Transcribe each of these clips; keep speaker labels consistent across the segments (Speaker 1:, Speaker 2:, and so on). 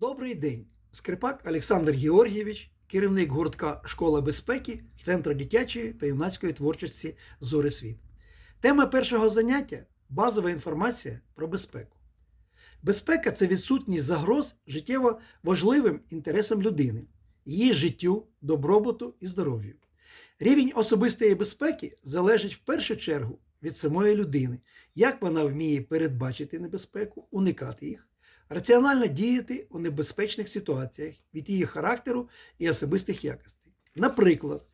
Speaker 1: Добрий день! Скрипак Олександр Георгійович, керівник гуртка Школа безпеки Центру дитячої та юнацької творчості Зори Світ. Тема першого заняття базова інформація про безпеку. Безпека це відсутність загроз життєво важливим інтересам людини, її життю, добробуту і здоров'ю. Рівень особистої безпеки залежить в першу чергу від самої людини, як вона вміє передбачити небезпеку, уникати їх, раціонально діяти у небезпечних ситуаціях від її характеру і особистих якостей. Наприклад,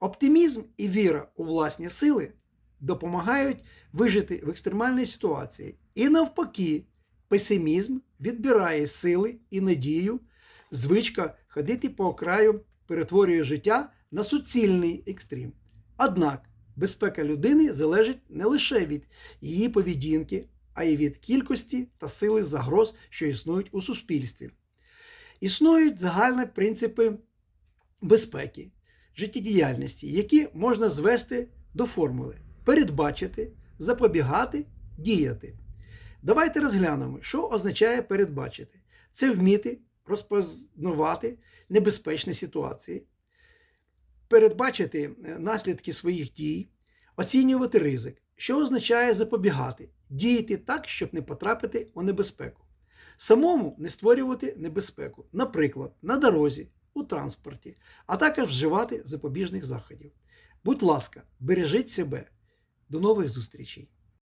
Speaker 1: оптимізм і віра у власні сили допомагають вижити в екстремальній ситуації. І навпаки, песимізм відбирає сили і надію, звичка ходити по краю перетворює життя на суцільний екстрім. Однак безпека людини залежить не лише від її поведінки, а й від кількості та сили загроз, що існують у суспільстві. Існують загальні принципи безпеки, життєдіяльності, які можна звести до формули передбачити, запобігати, діяти. Давайте розглянемо, що означає передбачити. Це вміти розпознавати небезпечні ситуації, передбачити е, наслідки своїх дій, оцінювати ризик, що означає запобігати, діяти так, щоб не потрапити у небезпеку. Самому не створювати небезпеку, наприклад, на дорозі, у транспорті, а також вживати запобіжних заходів. Будь ласка, бережіть себе. До нових зустрічей!